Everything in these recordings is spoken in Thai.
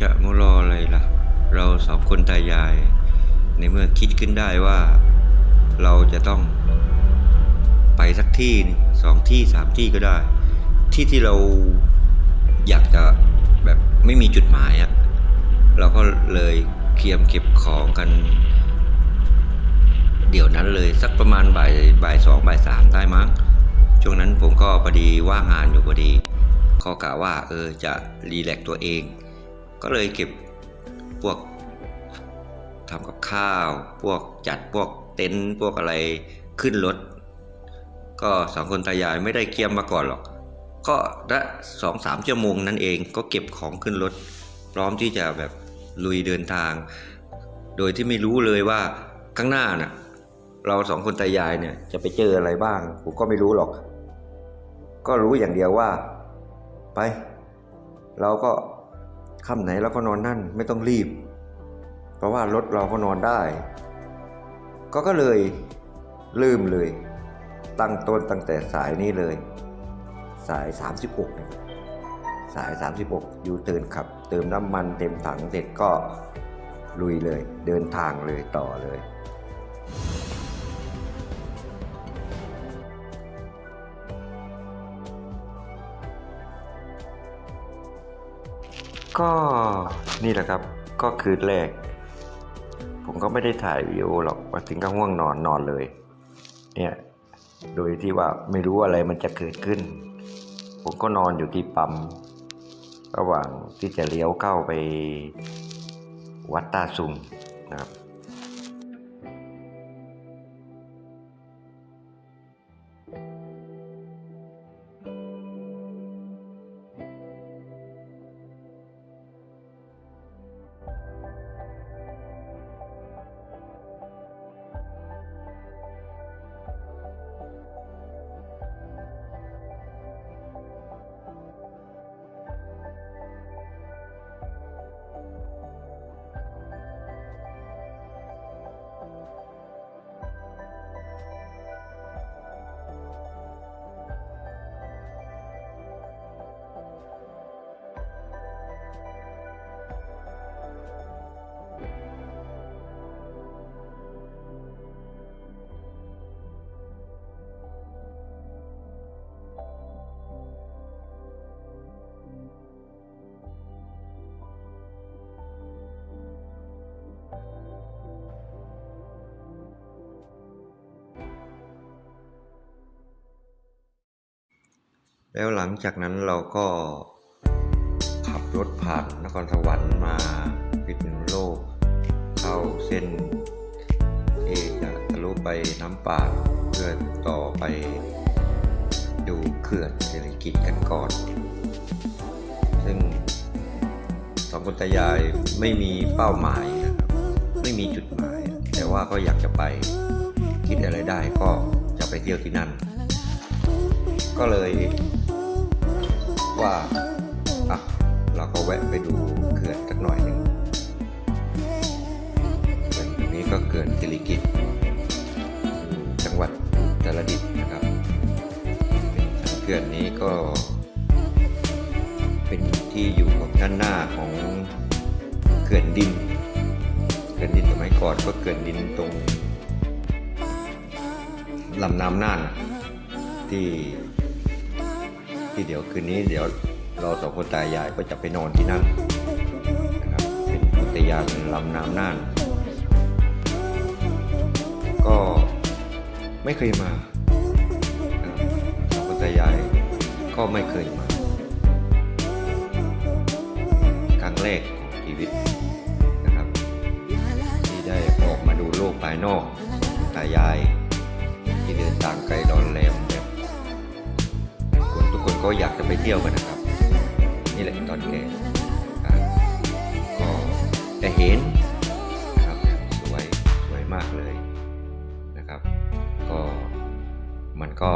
จะมารออะไรล่ะ เราสองคนตายาย ในเมื่อคิดขึ้นได้ว่า เราจะต้อง ไปสักที่สองที่สามที่ก็ได้ ที่ที่เราอยากจะแบบไม่มีจุดหมายอะเราก็เลยเคลียมเก็บของกัน เดี๋ยวนั้นเลยสักประมาณบ่ายบ่ายสองบ่ายสามได้มั้งช่วงนั้นผมก็พอดีว่างงานอยู่พอดีก็กะว่า เออจะรีแลกตัวเอง ก็เลยเก็บพวกทำกับข้าว พวกจัดพวกเต็นท์พวกอะไรขึ้นรถ ก็สองคนตายายไม่ได้เคียมมาก่อนหรอก ก็ได้สองสามชั่วโมงนั่นเองก็เก็บของขึ้นรถ พร้อมที่จะแบบลุยเดินทาง โดยที่ไม่รู้เลยว่าข้างหน้าน่ะเราสองคนตายายเนี่ยจะไปเจออะไรบ้างผมก็ไม่รู้หรอก ก็รู้อย่างเดียวว่า ไป เราก็ ค่ำไหนเราก็นอนนั่นไม่ต้องรีบ เพราะว่ารถเราก็นอนได้ ก็ก็เลยลืมเลย ตั้งต้นตั้งแต่สายนี้เลย สาย 36นี่ยสาย 36 อยู่เตินขับ เติมน้ำมันเต็มถังเสร็จก็ลุยเลย เดินทางเลยต่อเลย ก็นี่แหละครับก็คืนแรก ผมก็ไม่ได้ถ่ายวิดีโอหรอกมาถึงก็ง่วงนอนนอนเลย เนี่ยโดยที่ว่าไม่รู้อะไรมันจะเกิดขึ้น ผมก็นอนอยู่ที่ปั๊มระหว่างที่จะเลี้ยวเข้าไปวัดตาซุมนะครับ แล้วหลังจากนั้นเราก็ขับรถผ่านนครสวรรค์มาพิษณุโลก เข้าเส้นที่จะทะลุไปน้ำป่าเพื่อต่อไปดูเขื่อนเศรษฐกิจกันก่อน ซึ่งสองคนตายายไม่มีเป้าหมายนะครับ ไม่มีจุดหมาย แต่ว่าก็อยากจะไปคิดอะไรได้ก็จะไปเที่ยวที่นั่น ก็เลยว่าอะเราก็แวะไปดูเขื่อนสักหน่อยหนึ่งเขื่อนตรงนี้ก็เขื่อนสิริกิตจังหวัดอุตรดิตนะครับเขื่อนนี้ก็เป็นที่อยู่ของด้านหน้าของเขื่อนดินเขื่อนดินสมัยก่อนก็เขื่อนดินตรงลำน้ำน่านที่ ที่เดี๋ยวคืนนี้เดี๋ยวเราสองคนตายายก็จะไปนอนที่นั่นนะครับเป็นอุทยานลำน้ำน่าน ก็ไม่เคยมาสองคนตายายก็ไม่เคยมา ครั้งแรกของชีวิตนะครับ ที่ได้ออกมาดูโลกภายนอกตายายที่เดินทางไกล ก็อยากจะไปเที่ยวกันนะครับ นี่แหละตอนแก่ก็จะเห็นนะครับสวยสวยมากเลยนะครับ ก็มันก็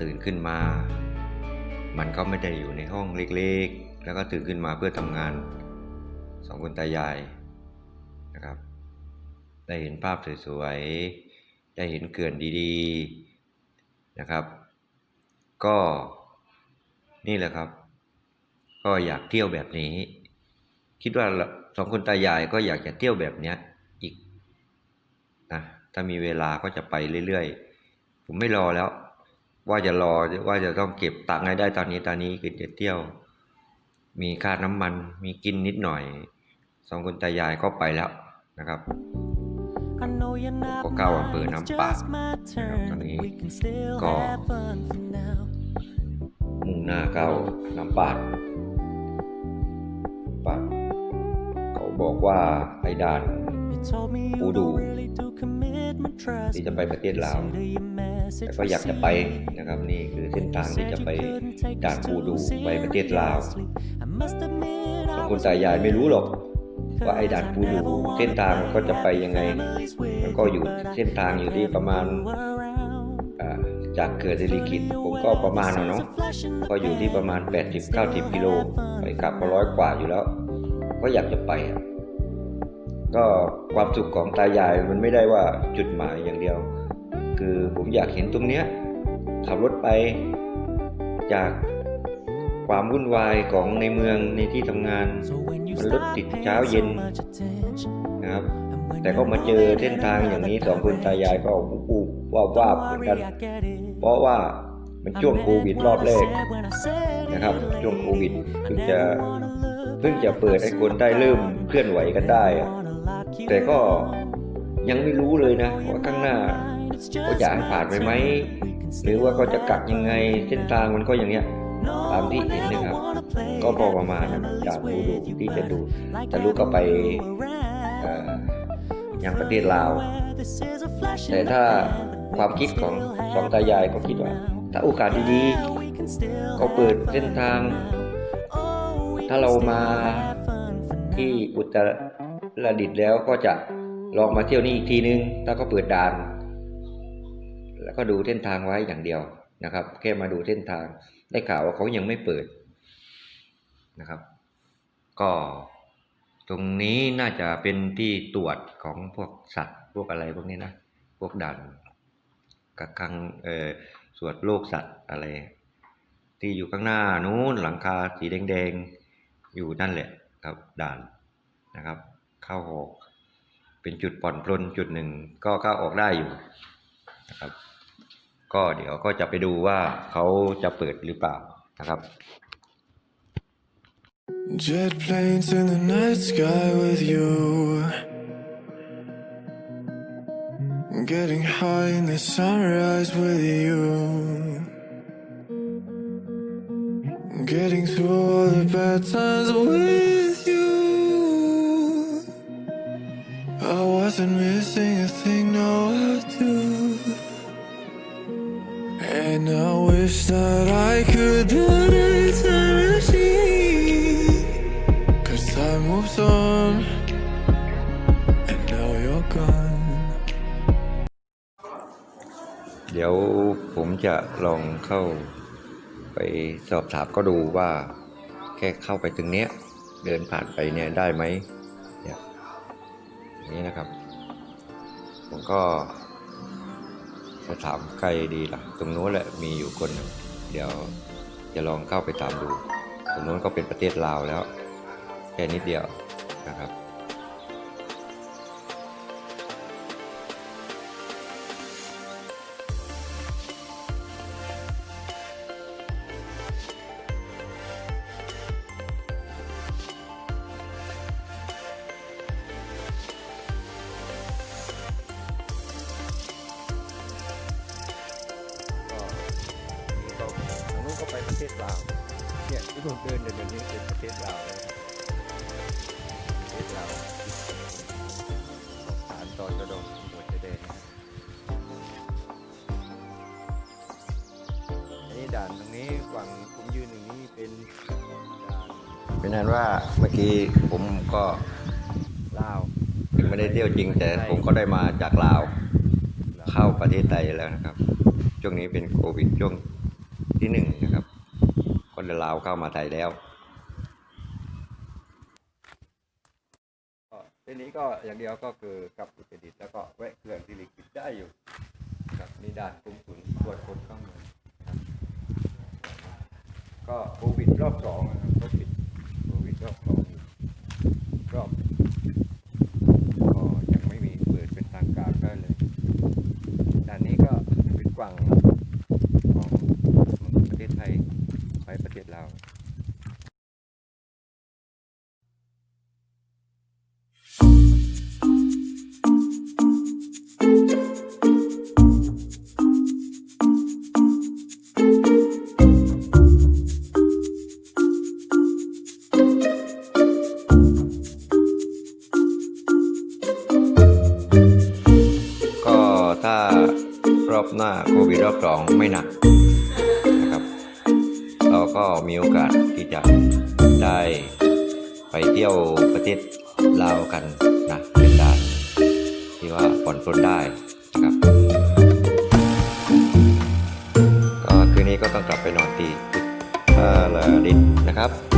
ตื่นขึ้นมา มันก็ไม่ได้อยู่ในห้องเล็กๆ แล้วก็ตื่นขึ้นมาเพื่อทำงานสองคนตายายนะครับ ได้เห็นภาพสวยๆ ได้เห็นเขื่อนดีๆ นะครับ ก็นี่แหละครับ ก็อยากเที่ยวแบบนี้ คิดว่าสองคนตายายก็อยากจะเที่ยวแบบเนี้ยอีกนะถ้ามีเวลาก็จะไปเรื่อยๆ ผมไม่รอแล้ว ว่าจะรอว่าจะต้องเก็บตังค์ให้ได้ตอนนี้ตอนนี้คือจะเที่ยว มีค่าน้ำมันมีกินนิดหน่อยสองคนตายายก็ไปแล้วนะครับก็เข้าอำเภอน้ำปาดนะครับตอนนี้ก็ก็มุ่ง หน้าเข้าน้ำปาดปาดเขาบอกว่าไอ้ด่านปูดูที่จะไปประเทศลาวแต่ก็อยากจะไปนะครับนี่คือเส้นทางที่จะไปด่านปูดูไปประเทศลาวบางคนตายายไม่รู้หรอกว่าไอ้ด่านปูดูเส้นทางก็จะไปยังไงมันก็อยู่เส้นทางอยู่ที่ประมาณอ่า จากเกิดเศรษฐกิจผมก็ประมาณนะเนาะก็อยู่ที่ประมาณ 80-90กิโลไปกลับก็ร้อยกว่าอยู่แล้ว ก็อยากจะไปอะก็ความสุขของตายายมันไม่ได้ว่าจุดหมายอย่างเดียว คือผมอยากเห็นตรงเนี้ยขับรถไปจากความวุ่นวายของในเมืองในที่ทำงานมันรถติดเช้าเย็นนะครับ แต่ก็มาเจอเส้นทางอย่างนี้สองคนตายายก็อู้ว่าว่าบๆเหมือนกัน เพราะว่ามันช่วงโควิดรอบแรกนะครับ ช่วงโควิดเพิ่งจะเพิ่งจะเปิดให้คนได้เริ่มเคลื่อนไหวกันได้อะแต่ก็ยังไม่รู้เลยนะว่าข้างหน้าเขาอยากให้ผ่านไปไหมหรือว่าเขาจะกักยังไงเส้นทางมันก็อย่างเงี้ยตามที่เห็นนะครับ ก็พอประมาณนะจากดูดูที่จะดูจะรู้ก็ไปเอ่อยังประเทศลาว แต่ถ้า ความคิดของสองตายายก็คิดว่า ถ้าโอกาสดีๆก็เปิดเส้นทาง ถ้าเรามาที่อุตรดิตถ์แล้วก็จะลองมาเที่ยวนี้อีกทีนึง ถ้าก็เปิดด่าน แล้วก็ดูเส้นทางไว้อย่างเดียวนะครับ แค่มาดูเส้นทาง ได้ข่าวว่าเขายังไม่เปิดนะครับ ก็ตรงนี้น่าจะเป็นที่ตรวจของพวกสัตว์พวกอะไรพวกนี้นะ พวกด่าน กักขังเอ่อสวดโรคสัตว์อะไร ที่อยู่ข้างหน้านู้นหลังคาสีแดงๆ อยู่นั่นแหละครับด่านนะครับเข้าออกเป็นจุดผ่อนปลนจุดหนึ่งก็เข้าออกได้อยู่นะครับ ก็เดี๋ยวก็จะไปดูว่าเขาจะเปิดหรือเปล่านะครับ Jet planes in the night sky with you. Getting high in the sunrise with you. Getting through all the bad times with you. I wasn't missing a thing, no, I do. And I wish that I could put a time machine. Cause time moves on. ดี๋ยวผมจะลองเข้าไปสอบถามก็ดูว่าแค่เข้าไปถึงเนี้ย เดินผ่านไปเนี่ยได้ไหมเนี่ยอย่างนี้นะครับ ผมก็จะถามใครดีล่ะ ตรงโน้นแหละมีอยู่คนนึงเดี๋ยวจะลองเข้าไปตามดู ตรงโน้นก็เป็นประเทศลาวแล้ว แค่นิดเดียวนะครับ เทศลาวเนี่ยที่ผมเดินเดินนี้เป็นประเทศลาวแล้วนะครับประเทศลาวฐานตอนกระโดดหัวชายแดนนะครับอันนี้ด่านตรงนี้ฝั่งผมยืนอย่างนี้เป็นด่านเป็นนั้นว่าเมื่อกี้ผมก็ลาวถึงไม่ได้เที่ยวจริง แต่ผมก็ได้มาจากลาว เข้าประเทศไทยแล้วนะครับ ช่วงนี้เป็นโควิดช่วงที่หนึ่งนะครับคน ลาวเข้ามาไทยแล้วทีนี้ก็อย่างเดียวก็คือกลับอุตรดิตถ์แล้วก็แวะเขื่อนสิริกิติ์ได้อยู่ครับนี่ด่านกรมขุนตรวจคนเข้าเมืองก็โควิดรอบสองนะครับโควิดโควิดรอบสองอบ อบหน้าโควิดรอบสองไม่หนักนะครับ เราก็มีโอกาสที่จะได้ไปเที่ยวประเทศลาวกันนะเป็นด่านที่ว่าผ่อนปลนได้นะครับ ก็คืนนี้ก็ต้องกลับไปนอนตีท่าลาดินนะครับ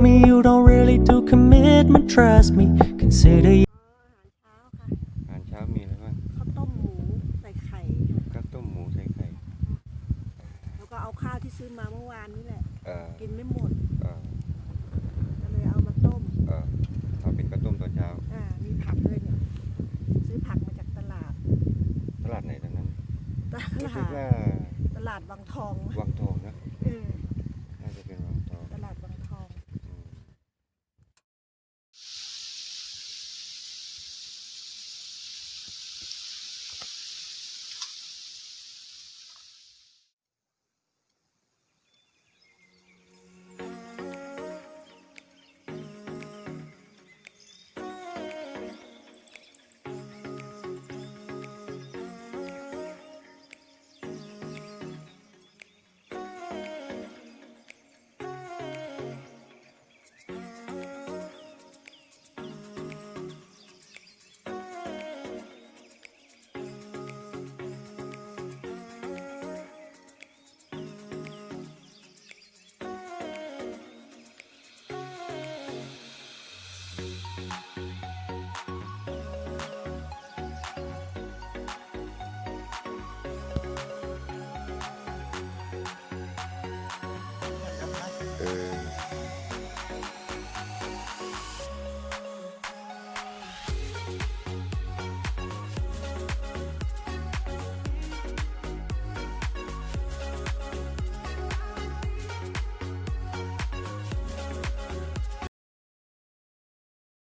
told me you don't really do commitment, trust me. Consider you. อาหารเช้ามีอะไรบ้างข้าต้มหมูใส่ไข่ ข้ต้มหมูใส่ไข่แล้วก็เอาข้าวที่ซื้อมาเมื่อวานนี่แหละกินไม่หมดก็เลยเอามาต้ม เอ่เป็นข้วต้มตอนเช้า อ่า มีผักด้ยเนี่ย ซื้อผักมาจากตลาด ตลาดไหนตอนนั้นตลาดตลาดบางทอง วังทอง